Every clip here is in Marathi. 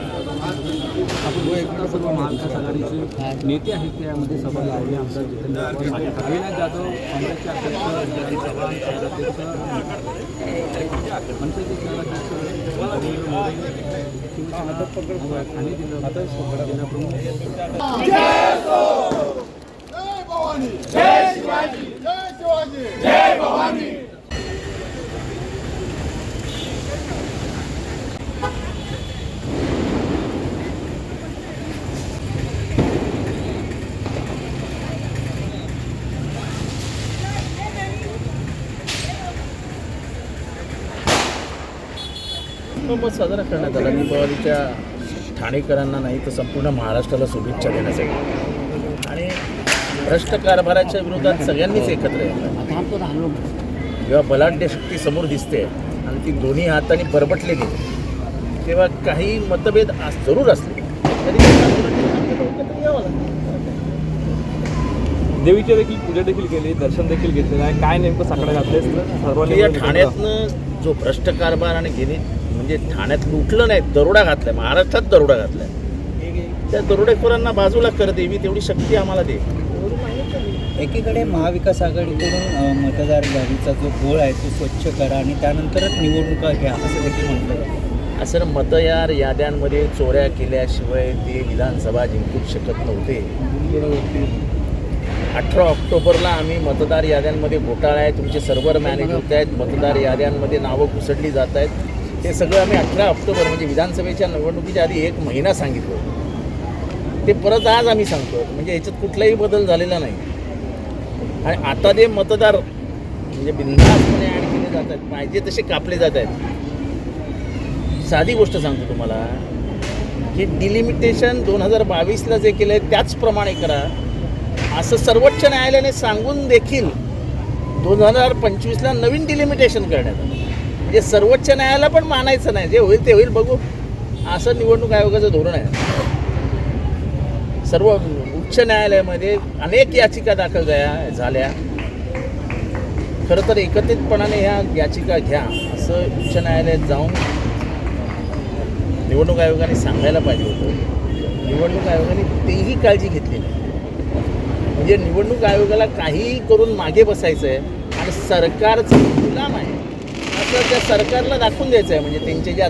आपण जो एकदा सर्व महाविकास आघाडीचे नेते आहेत त्यामध्ये सभा लावली आमदार जितेंद्र अविनाश जाधव काँग्रेसचे अध्यक्ष जयंत चव्हाण मनसेचे शहराध्यक्ष ठाणे जिल्हा जिल्हा प्रमुख. जय शिवाजी! जय शिवाजी! जय भवानी! कुटुंब साजरा करण्यात आला. दीपावलीच्या ठाणेकरांना नाही तर संपूर्ण महाराष्ट्राला शुभेच्छा देण्यासाठी. आणि भ्रष्ट कारभाराच्या विरोधात सगळ्यांनीच एकत्र यायला जेव्हा बलाढ्य शक्ती समोर दिसते आणि ती दोन्ही हाताने बरबटलेली तेव्हा काही मतभेद आज जरूर असले. तरी ते आपल्याला एकत्र यावं लागतं. देवीचे देखील पूजा देखील केली दर्शन देखील घेतलेलं आहे. काय नेमकं साकडं घातले सर्वांनी या ठाण्यातनं जो भ्रष्ट कारभार आणि गेली म्हणजे ठाण्यात लुटलं नाही दरोडा घातलाय महाराष्ट्रात दरोडा घातलाय. त्या दरोडेखोरांना बाजूला कर देवी तेवढी शक्ती आम्हाला दे. एकीकडे महाविकास आघाडीकडून मतदार यादीचा जो घोळ आहे तो स्वच्छ करा आणि त्यानंतरच निवडणुका घ्या असं देखील म्हटलं असं मतयार याद्यांमध्ये चोऱ्या केल्याशिवाय ते विधानसभा जिंकूच शकत नव्हते. अठरा ऑक्टोबरला आम्ही मतदार याद्यांमध्ये घोटाळा आहे तुमचे सर्व्हर मॅनेज होत आहेत मतदार याद्यांमध्ये नावं घुसडली जात आहेत. ते सगळं आम्ही अठरा ऑक्टोबर म्हणजे विधानसभेच्या निवडणुकीच्या आधी एक महिना सांगितलं ते परत आज आम्ही सांगतो म्हणजे याच्यात कुठलाही बदल झालेला नाही. आणि आता जे मतदार म्हणजे बिनधास्तपणे ॲड केले जात आहेत पाहिजे तसे कापले जात आहेत. साधी गोष्ट सांगतो तुम्हाला. की डिलिमिटेशन दोन हजार बावीसला जे केलं आहे त्याचप्रमाणे करा. असं सर्वोच्च न्यायालयाने सांगून देखील दोन हजार पंचवीसला नवीन डिलिमिटेशन करण्यात आलं. म्हणजे सर्वोच्च न्यायालयाला पण मानायचं नाही. जे होईल ते होईल बघू. असं निवडणूक आयोगाचं धोरण आहे. सर्व उच्च न्यायालयामध्ये अनेक याचिका दाखल झाल्या झाल्या. खरं तर एकत्रितपणाने ह्या याचिका घ्या असं उच्च न्यायालयात जाऊन निवडणूक आयोगाने सांगायला पाहिजे होतं. निवडणूक आयोगाने तेही काळजी घेतली म्हणजे निवडणूक आयोगाला काहीही करून मागे बसायचं आहे आणि सरकारचं असं त्या सरकारला दाखवून द्यायचं आहे. म्हणजे त्यांचे ज्या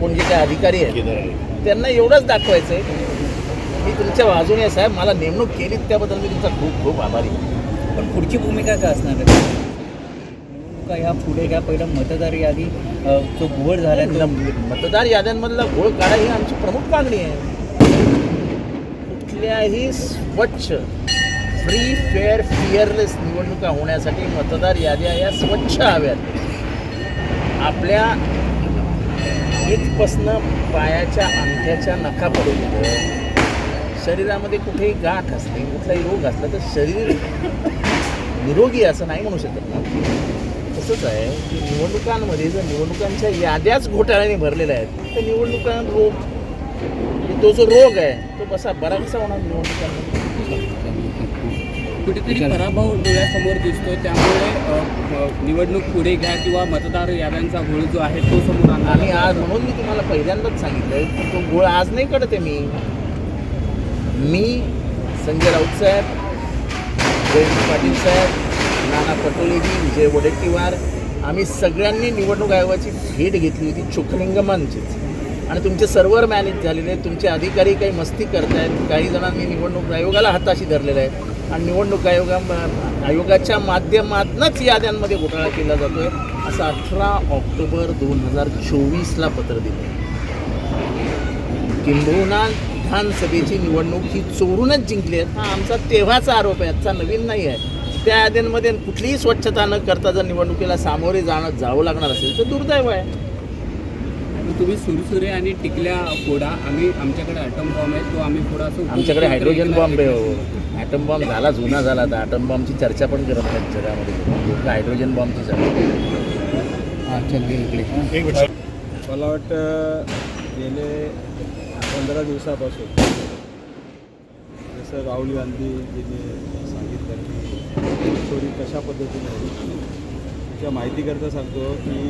कोण जे काही अधिकारी आहेत त्यांना एवढंच दाखवायचं आहे मी तुमच्या बाजूने आहे साहेब. मला नेमणूक केली त्याबद्दल मी तुमचा खूप खूप आभारी पण पुढची भूमिका काय असणार आहे? निवडणुका ह्या पुढे घ्या पहिलं मतदार यादी जो घोळ झाला मतदार याद्यांमधला घोळ काढा ही आमची प्रमुख मागणी आहे. कुठल्याही स्वच्छ फ्री फेअर फिअरलेस निवडणुका होण्यासाठी मतदार याद्या या स्वच्छ हव्यात. आपल्या इथपासनं पायाच्या अंगठ्याच्या नखापर्यंत शरीरामध्ये कुठेही गाठ असते कुठलाही रोग असला तर शरीर निरोगी असं नाही म्हणू शकत ना. तसंच आहे की निवडणुकांमध्ये जर निवडणुकांच्या याद्याच घोटाळ्याने भरलेल्या आहेत तर निवडणुकांत रोग तो जो रोग आहे तो कसा बरा कसा होणार निवडणुकांमध्ये? कुठेतरी पराभव डोळ्यासमोर दिसतोय. त्यामुळे निवडणूक पुढे घ्या किंवा मतदार याद्यांचा घोळ जो आहे तो समोर आणला आणि आज म्हणून मी तुम्हाला पहिल्यांदाच सांगितलं की तो गोळ आज नाही कळते मी. मी संजय राऊत साहेब जयंत पाटील साहेब नाना पटोलेजी विजय वडेट्टीवार आम्ही सगळ्यांनी निवडणूक आयोगाची भेट घेतली होती चोखलिंगमांचीच आणि तुमचे सर्व्हर मॅनेज झालेले आहेत तुमचे अधिकारी काही मस्ती करतायत काही जणांनी निवडणूक आयोगाला हाताशी धरलेलं आहे. आणि निवडणूक आयोगा आयोगाच्या माध्यमातूनच याद्यांमध्ये घोटाळा केला जातो आहे असं अठरा ऑक्टोबर दोन हजार चोवीसला पत्र दिलं किंबहुना विधानसभेची निवडणूक ही चोरूनच जिंकली आहे. हा आमचा तेव्हाचा आरोप आहे आजचा नवीन नाही आहे. त्या याद्यांमध्ये कुठलीही स्वच्छता न करता जर निवडणुकीला सामोरे जाणं जावं लागणार असेल तर दुर्दैव आहे. तुम्ही सुरसुरे आणि टिकल्या फोडा. आम्ही आमच्याकडे ॲटम बॉम्ब आहे. तो आम्ही फोडा असं आमच्याकडे हायड्रोजन बॉम्ब आहे हो. ॲटम बॉम्ब झाला जुना झाला आता. ॲटम बॉम्बची चर्चा पण करत नाहीत जगामध्ये. हायड्रोजन बॉम्बची चर्चा मला वाटतं गेले पंधरा दिवसापासून जसं राहुल गांधीजीने सांगितलं की चोरी कशा पद्धतीने त्या माहितीकरता सांगतो की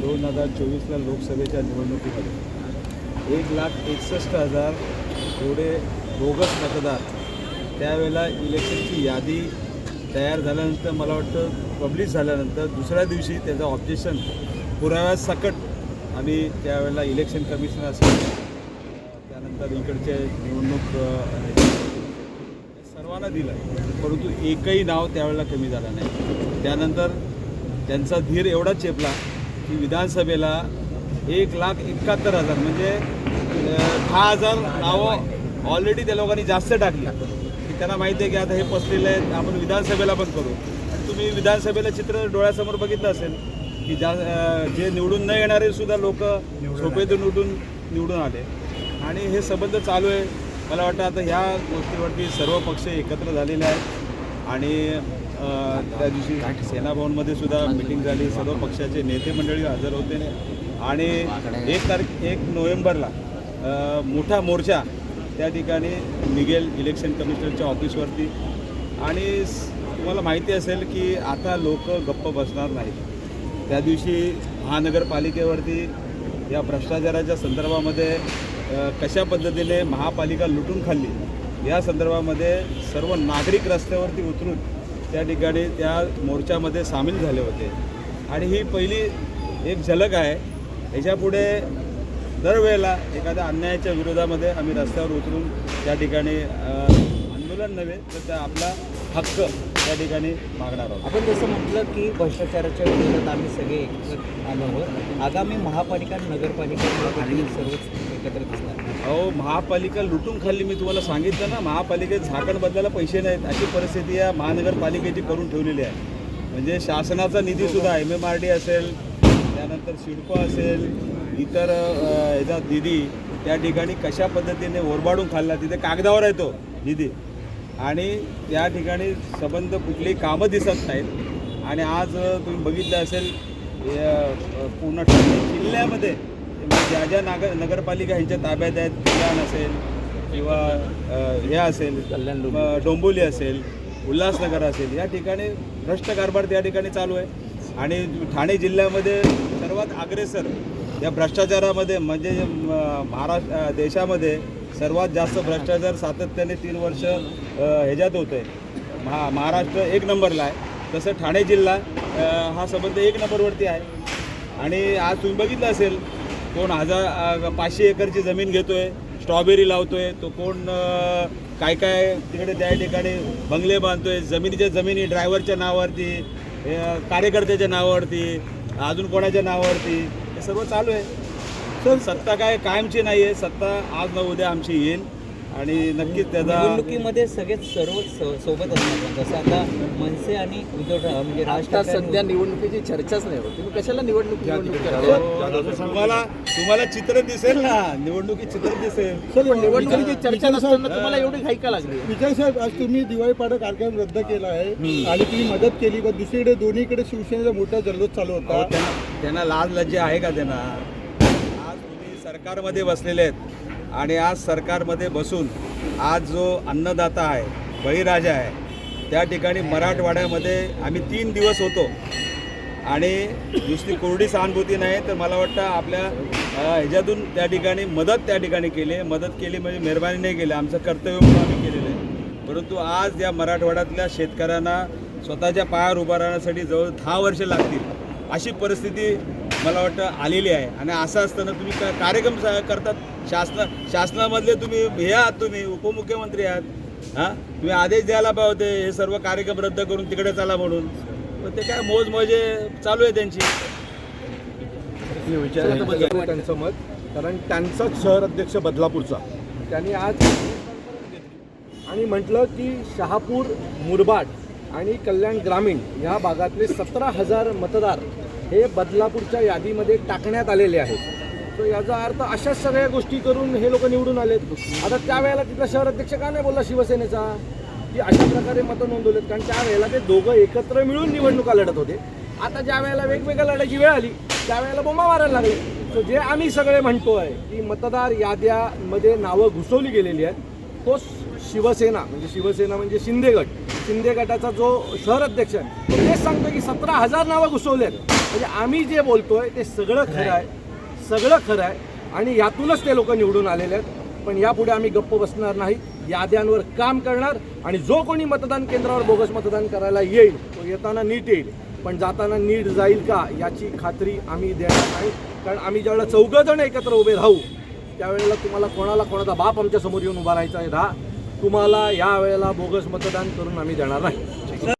दोन हजार चोवीसला लोकसभेच्या निवडणुकीमध्ये एक लाख एकसष्ट हजार एवढे बोगस मतदार त्यावेळेला इलेक्शनची यादी तयार झाल्यानंतर मला वाटतं पब्लिश झाल्यानंतर दुसऱ्या दिवशी त्याचं ऑब्जेक्शन पुराव्या सकट आम्ही त्यावेळेला इलेक्शन कमिशन असेल त्यानंतर इकडचे निवडणूक सर्वांना दिलं. परंतु एकही नाव त्यावेळेला कमी झालं नाही. त्यानंतर त्यांचा धीर एवढा चेपला की विधानसभेला एक लाख एकाहत्तर हजार म्हणजे दहा हजार नावं ऑलरेडी त्या लोकांनी जास्त टाकली. की त्यांना माहिती आहे की आता हे पसलेले आहेत आपण विधानसभेला पण करू. आणि तुम्ही विधानसभेला चित्र डोळ्यासमोर बघितलं असेल की जा अं, जे निवडून न येणारे सुद्धा लोक झोपेतून उठून निवडून आले. आणि हे संबंध चालू आहे. मला वाटतं आता ह्या गोष्टीवरती सर्व पक्ष एकत्र झालेले आहेत. आणि त्या दिवशी सेनाभवनमध्ये सुद्धा मिटिंग झाली. सर्व पक्षाचे नेते मंडळी हजर होते. आणि एक तारीख एक नोव्हेंबरला मोठा मोर्चा त्या ठिकाणी निघेल इलेक्शन कमिशनरच्या ऑफिसवरती आणि तुम्हाला माहिती असेल की आता लोक गप्प बसणार नाहीत. त्या दिवशी महानगरपालिकेवरती या भ्रष्टाचाराच्या संदर्भामध्ये कशा पद्धतीने महापालिका लुटून खाल्ली या संदर्भामध्ये सर्व नागरिक रस्त्यावरती उतरून त्या ठिकाणी त्या मोर्चामध्ये सामील झाले होते. आणि ही पहिली एक झलक आहे. याच्यापुढे दरवेळेला एखाद्या अन्यायाच्या विरोधामध्ये आम्ही रस्त्यावर उतरून त्या ठिकाणी आंदोलन नव्हे तर त्या आपला हक्क त्या ठिकाणी मागणार आहोत. आपण जसं म्हटलं की भ्रष्टाचाराच्या विरोधात आम्ही सगळे एकत्र आलो आहोत. आगामी महापालिका नगरपालिका सर्वच एकत्र दिसणार. अहो महापालिका लुटून खाल्ली मी तुम्हाला सांगितलं ना महापालिकेत झाकण बदलायला पैसे नाहीत. अशी परिस्थिती या महानगरपालिकेची करून ठेवलेली आहे. म्हणजे शासनाचा निधीसुद्धा एम एम आर डी असेल त्यानंतर सिडको असेल इतर याचा ह्याचा निधी त्या ठिकाणी कशा पद्धतीने ओरबाडून खाल्ला तिथे कागदावर आहे तो निधी. आणि त्या ठिकाणी संबंध कुठलीही कामं दिसत नाहीत. आणि आज तुम्ही बघितलं असेल पूर्ण ठाणे जिल्ह्यामध्ये ज्या ज्या नागर नगरपालिका ह्यांच्या ताब्यात आहेत कल्याण असेल किंवा हे असेल कल्याण डोंबोली असेल उल्हासनगर असेल या ठिकाणी भ्रष्ट कारभार त्या ठिकाणी चालू आहे. आणि ठाणे जिल्ह्यामध्ये सर्वात अग्रेसर या भ्रष्टाचारामध्ये म्हणजे महाराष्ट्र देशामध्ये सर्वात जास्त भ्रष्टाचार सातत्याने तीन वर्ष ह्याच्यात होतं आहे महा महाराष्ट्र एक नंबरला आहे. तसं ठाणे जिल्हा हा संबंध एक नंबरवरती आहे. आणि आज तुम्ही बघितलं असेल कोण हजार पाचशे एकरची जमीन घेतोय स्ट्रॉबेरी लावतोय तो कोण काय काय तिकडे त्या ठिकाणी बंगले बांधतोय जमिनीच्या जमिनी ड्रायव्हरच्या नावावरती कार्यकर्त्याच्या नावावरती अजून कोणाच्या नावावरती हे सर्व चालू आहे. सर सत्ता काय कायमची नाही आहे सत्ता आज न उद्या आमची येईल. आणि नक्कीच त्याचा निवडणुकीमध्ये सगळेच सर्व सोबत असतात जसं आता मनसे आणि उद्धव म्हणजे आता सध्या निवडणुकीची चर्चाच नाही होत. तुम्ही कशाला निवडणूक निवडणूक करता? तुम्हाला तुम्हाला चित्र दिसेल ना. निवडणुकीत चित्र दिसेल. निवडणुकीची चर्चा नसताना तुम्हाला एवढी घाई का लागली. विजय साहेब आज तुम्ही दिवाळी पाडा कार्यक्रम रद्द केला आहे. आणि तुम्ही मदत केली पण दुसरीकडे दोन्हीकडे शिवसेनेचा मोठा जल्लोष चालू होता. त्यांना त्यांना लाज लज्जा आहे का त्यांना? आज तुम्ही सरकारमध्ये बसलेले आहेत. आणि आज सरकारमध्ये बसून आज जो अन्नदाता आहे बळीराजा आहे त्या ठिकाणी मराठवाड्यामध्ये आम्ही तीन दिवस होतो. आणि नुसती कोरडी सहानुभूती नाही तर मला वाटतं आपल्या ह्याच्यातून त्या ठिकाणी मदत त्या ठिकाणी केली आहे. मदत केली म्हणजे मेहरबानी नाही केली आमचं कर्तव्य म्हणून आम्ही केलेलं आहे. परंतु आज या मराठवाड्यातल्या शेतकऱ्यांना स्वतःच्या पायावर उभा राहण्यासाठी जवळ दहा वर्षे लागतील अशी परिस्थिती मला वाटतं आलेली आहे. आणि असं असताना तुम्ही का- कार्यक्रम सा- करतात? शासना शासनामधले तुम्ही हे आहात तुम्ही उपमुख्यमंत्री आहात. हां? तुम्ही आदेश द्यायला पाहिजे होते हे सर्व कार्यक्रम रद्द करून तिकडे चला म्हणून. पण ते काय मोज मजे चालू आहे त्यांची. मी विचार त्यांचं मत कारण त्यांचाच शहर अध्यक्ष बदलापूरचा. त्यांनी आज आणि म्हटलं की शहापूर मुरबाड आणि कल्याण ग्रामीण ह्या भागातले सतरा हजार मतदार हे बदलापूरच्या यादीमध्ये टाकण्यात आलेले आहेत. तर याचा अर्थ अशाच सगळ्या गोष्टी करून हे लोक निवडून आलेत. आता त्यावेळेला तिथला शहर अध्यक्ष का नाही बोलला शिवसेनेचा? की अशा प्रकारे मतं नोंदवलेत. कारण त्यावेळेला ते दोघं एकत्र मिळून निवडणुका लढत होते. आता ज्या वेळेला वेगवेगळ्या लढायची वेळ आली त्यावेळेला बोंबा मारायला लागले. तर जे आम्ही सगळे म्हणतोय की मतदार याद्यामध्ये नावं घुसवली गेलेली आहेत तो शिवसेना म्हणजे शिवसेना म्हणजे शिंदे गट. शिंदे गटाचा जो शहर अध्यक्ष आहे तो तेच सांगतो की सतरा हजार नावं घुसवलेत. म्हणजे आम्ही जे बोलतोय ते सगळं खरं आहे. सगळं खरं आहे आणि यातूनच ते लोक निवडून आलेले आहेत. पण यापुढे आम्ही गप्प बसणार नाही. याद्यांवर काम करणार आणि जो कोणी मतदान केंद्रावर बोगस मतदान करायला येईल तो येताना नीट येईल. पण जाताना नीट जाईल का याची खात्री आम्ही देणार नाही. कारण आम्ही ज्यावेळेला चौघंजण एकत्र उभे राहू त्यावेळेला तुम्हाला कोणाला कोणाचा बाप आमच्यासमोर येऊन उभा राहायचा आहे राहा तुम्हाला या वेळेला बोगस मतदान करून आम्ही देणार नाही.